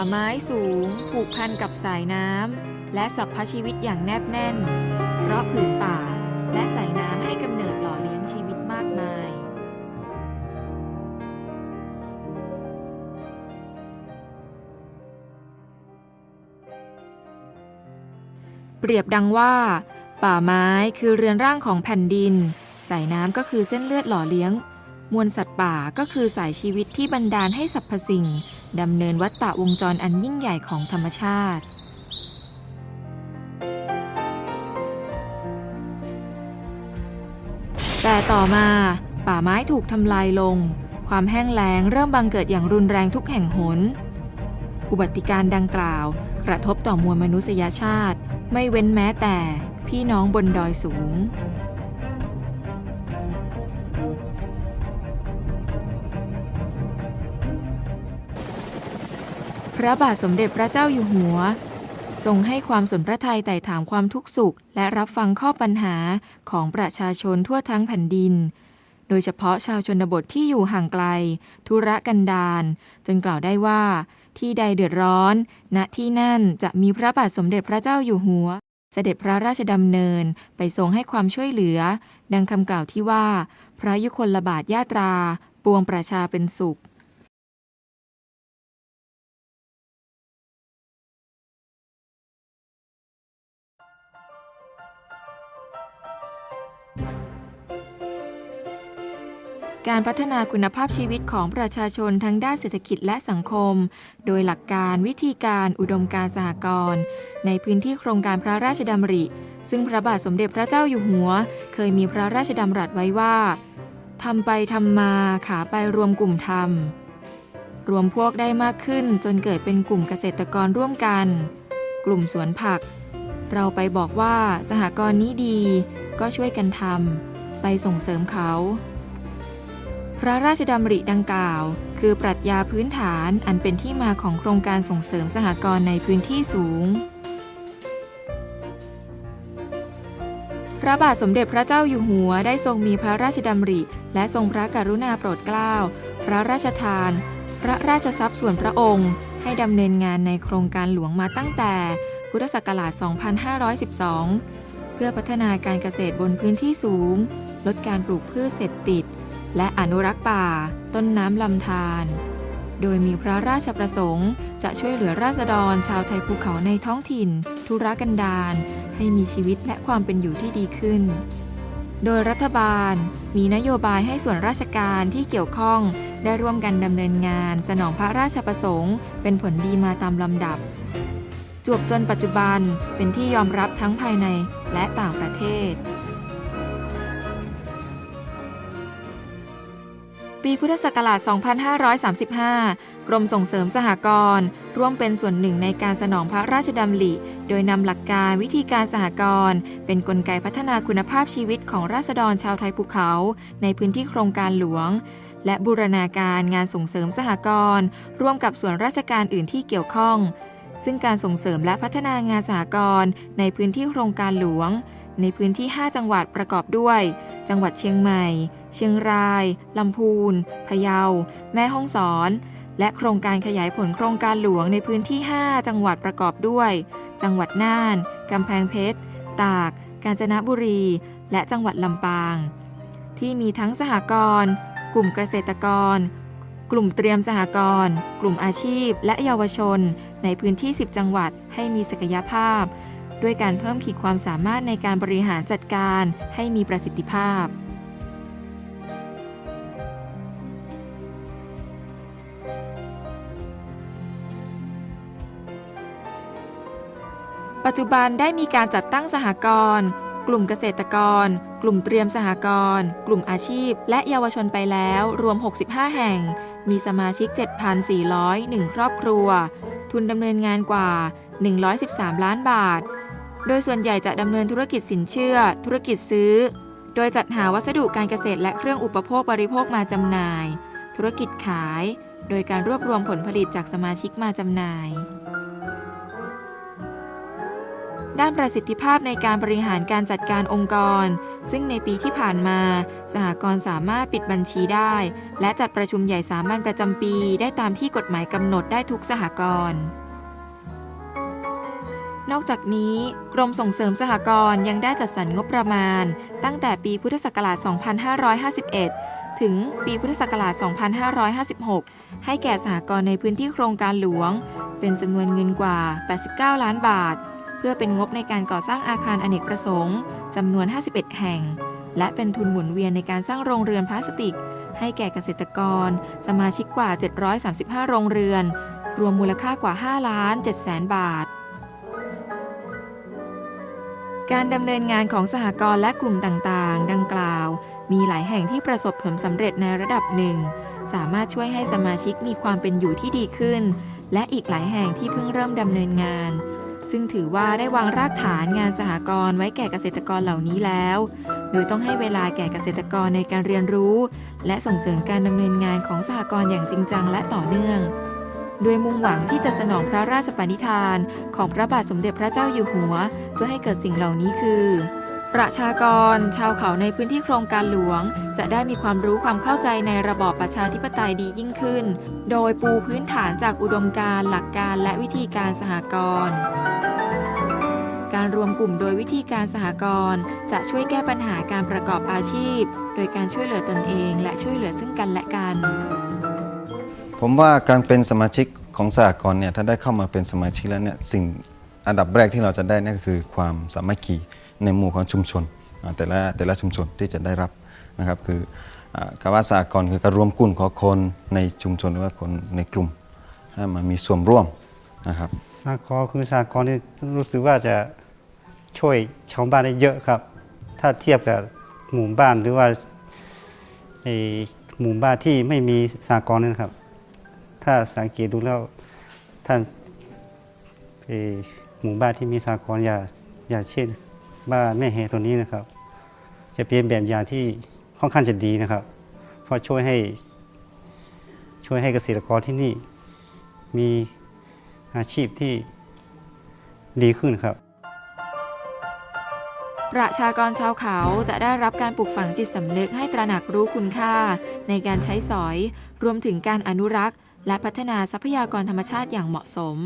าไม้สูง ผูกพันกับสายน้ำและสรรพชีวิตอย่างแนบแน่น เพราะผืนป่า และสายน้ำให้กำเนิดหล่อเลี้ยงชีวิตมากมาย เปรียบดังว่า ป่าไม้คือเรือนร่างของแผ่นดิน สายน้ำก็คือเส้นเลือดหล่อเลี้ยง มวลสัตว์ป่าก็คือสายชีวิตที่บันดาลให้สรรพสิ่งดำเนินวัฏฏะวงจรอันยิ่งใหญ่ของธรรมชาติ แต่ต่อมา ป่าไม้ถูกทำลายลง ความแห้งแล้งเริ่มบังเกิดอย่างรุนแรงทุกแห่งหน อุบัติการดังกล่าว กระทบต่อมวลมนุษยชาติ ไม่เว้นแม้แต่พี่น้องบนดอยสูง พระบาทสมเด็จพระเจ้าอยู่หัว ทรงให้ความสนพระทัยไต่ถามความทุกข์สุข และรับฟังข้อปัญหาของประชาชนทั่วทั้งแผ่นดิน โดยเฉพาะชาวชนบทที่อยู่ห่างไกล ธุรกันดารจนกล่าวได้ว่า ที่ใดเดือดร้อน ณที่นั่นจะมีพระบาทสมเด็จพระเจ้าอยู่หัว เสด็จพระราชดำเนินไปทรงให้ความช่วยเหลือ ดังคำกล่าวที่ว่า พระยุคลบาทยาตรา ปวงประชาเป็นสุข การพัฒนาคุณภาพชีวิตของประชาชนทั้งด้านเศรษฐกิจและสังคม โดยหลักการวิธีการอุดมการสหกรณ์ในพื้นที่โครงการพระราชดำริ ซึ่งพระบาทสมเด็จพระเจ้าอยู่หัว เคยมีพระราชดำรัสไว้ว่าทำไปทำมาขาไปรวมกลุ่มทำรวมพวกได้มากขึ้นจนเกิดเป็นกลุ่มเกษตรกรร่วมกัน กลุ่มสวนผัก เราไปบอกว่าสหกรณ์นี้ดี ก็ช่วยกันทำไปส่งเสริมเขา พระราชดำริดังกล่าว คือปรัชญาพื้นฐานอันเป็นที่มาของโครงการส่งเสริมสหกรณ์ในพื้นที่สูง พระบาทสมเด็จพระเจ้าอยู่หัวได้ทรงมีพระราชดำริ และทรงพระกรุณาโปรดเกล้า พระราชทาน พระราชทรัพย์ส่วนพระองค์ ให้ดำเนินงานในโครงการหลวงมาตั้งแต่ พุทธศักราช 2512 เพื่อพัฒนาการเกษตรบนพื้นที่สูง ลดการปลูกพืชเสพติด และอนุรักษ์ป่า ต้นน้ำลำธาร โดยมีพระราชประสงค์ จะช่วยเหลือราษฎรชาวไทยภูเขาในท้องถิ่น ธุรกันดารให้มีชีวิตและความเป็นอยู่ที่ดีขึ้น โดยรัฐบาลมีนโยบายให้ส่วนราชการที่เกี่ยวข้องได้ร่วมกันดำเนินงาน สนองพระราชประสงค์ เป็นผลดีมาตามลำดับ จวบจนปัจจุบันเป็นที่ยอมรับทั้งภายในและต่างประเทศ ปีพุทธศักราช 2535 กรมส่งเสริมสหกรณ์ร่วมเป็นส่วนหนึ่งในการสนองพระราชดำริ โดยนำหลักการวิธีการสหกรณ์เป็นนกลไกพัฒนาคุณภาพชีวิตของราษฎรชาวไทยภูเขา ในพื้นที่โครงการหลวง และบูรณาการงานส่งเสริมสหกรณ์ร่วมกับส่วนราชการอื่นที่เกี่ยวข้อง ซึ่งการส่งเสริมและพัฒนางานสหกรณ์ในพื้นที่โครงการหลวง ในพื้นที่ 5 จังหวัดประกอบด้วย จังหวัดเชียงใหม่ เชียงราย ลำพูน พะเยา แม่ฮ่องสอน และโครงการขยายผลโครงการหลวงในพื้นที่ 5 จังหวัดประกอบด้วย จังหวัดน่าน กำแพงเพชร ตาก กาญจนบุรี และจังหวัดลำปาง ที่มีทั้งสหกรณ์ กลุ่มเกษตรกร กลุ่มเตรียมสหกรณ์ กลุ่มอาชีพ และเยาวชน ในพื้นที่ 10 จังหวัดให้มีศักยภาพ ด้วยการเพิ่มขีดความสามารถในการบริหารจัดการให้มีประสิทธิภาพ ปัจจุบันได้มีการจัดตั้งสหกรณ์ กลุ่มเกษตรกร กลุ่มเตรียมสหกรณ์ กลุ่มอาชีพ และเยาวชนไปแล้ว รวม 65 แห่ง มีสมาชิก 7,401 ครอบครัว ทุนดำเนินงานกว่า 113 ล้านบาท โดยส่วนใหญ่จะดำเนินธุรกิจสินเชื่อ ธุรกิจซื้อ โดยจัดหาวัสดุการเกษตรและเครื่องอุปโภคบริโภคมาจำหน่าย ธุรกิจขาย โดยการรวบรวมผลผลิตจากสมาชิกมาจำหน่าย ด้านประสิทธิภาพในการบริหารการจัดการองค์กร ซึ่งในปีที่ผ่านมา สหกรณ์สามารถปิดบัญชีได้ และจัดประชุมใหญ่สามัญประจำปี ได้ตามที่กฎหมายกำหนดได้ทุกสหกรณ์ นอกจากนี้ กรมส่งเสริมสหกรณ์ยังได้จัดสรรงบประมาณ ตั้งแต่ปีพุทธศักราช 2551 ถึงปีพุทธศักราช 2556 ให้แก่สหกรณ์ในพื้นที่โครงการหลวง เป็นจำนวนเงินกว่า 89 ล้านบาท เพื่อเป็นงบในการก่อสร้างอาคารอเนกประสงค์จำนวน 51 แห่ง และเป็นทุนหมุนเวียนในการสร้างโรงเรือนพลาสติก ให้แก่เกษตรกร สมาชิกกว่า 735 โรงเรือน รวมมูลค่ากว่า 5 ล้าน7แสนบาท การดำเนินงานของสหกรณ์และกลุ่มต่างๆ ดังกล่าว มีหลายแห่งที่ประสบผลสำเร็จในระดับหนึ่ง สามารถช่วยให้สมาชิกมีความเป็นอยู่ที่ดีขึ้น และอีกหลายแห่งที่เพิ่งเริ่มดำเนินงาน ซึ่งถือว่าได้วางรากฐานงานสหกรณ์ไว้แก่เกษตรกรเหล่านี้แล้ว โดยต้องให้เวลาแก่เกษตรกรในการเรียนรู้ และส่งเสริมการดำเนินงานของสหกรณ์อย่างจริงจังและต่อเนื่อง โดยมุ่งหวังที่จะสนองพระราชปณิธาน ของพระบาทสมเด็จพระเจ้าอยู่หัว เพื่อให้เกิดสิ่งเหล่านี้คือ ประชากร ชาวเขาในพื้นที่โครงการหลวง จะได้มีความรู้ความเข้าใจในระบอบประชาธิปไตยดียิ่งขึ้น โดยปูพื้นฐานจากอุดมการณ์หลักการและวิธีการสหกรณ์การรวมกลุ่มโดยวิธีการสหกรณ์จะช่วยแก้ปัญหาการประกอบอาชีพ โดยการช่วยเหลือตนเอง และช่วยเหลือซึ่งกันและกัน ผมว่าการเป็นสมาชิกของสหกรณ์เนี่ยถ้าได้เข้ามาเป็นสมาชิกแล้วเนี่ยสิ่งอันดับแรกที่เราจะได้นั่ก็คือความสามัคคีในหมู่ของชุมชนแต่ละแต่ละชุมชนที่จะได้รับนะครับคืออ่าคำว่าสหกรณ์คือการรวมกลุ่มของคนในชุมชนหรือว่าคนในกลุ่มให้มามีส่วนร่วมนะครับสากลคือสากลนี่รู้สึกว่าจะช่วยชาวบ้านได้เยอะครับ ถ้าเทียบกับหมู่บ้านหรือว่าไอ้หมู่บ้านที่ไม่มีสากลนี่นะครับ ถ้าสังเกตดูแล้วท่านหมู่บ้านที่มีสากลอย่าอย่าเช่นบ้านแม่เฮตัวนี้นะครับ จะเป็นแบบอย่างที่ค่อนข้างจะดีนะครับ เพราะช่วยให้ช่วยให้เกษตรกรที่นี่มีอาชีพที่ดีขึ้นครับ ประชากรชาวเขาจะได้รับการปลูกฝังจิตสำนึกให้ตระหนักรู้คุณค่า ในการใช้สอย รวมถึงการอนุรักษ์ และพัฒนาทรัพยากรธรรมชาติอย่างเหมาะสม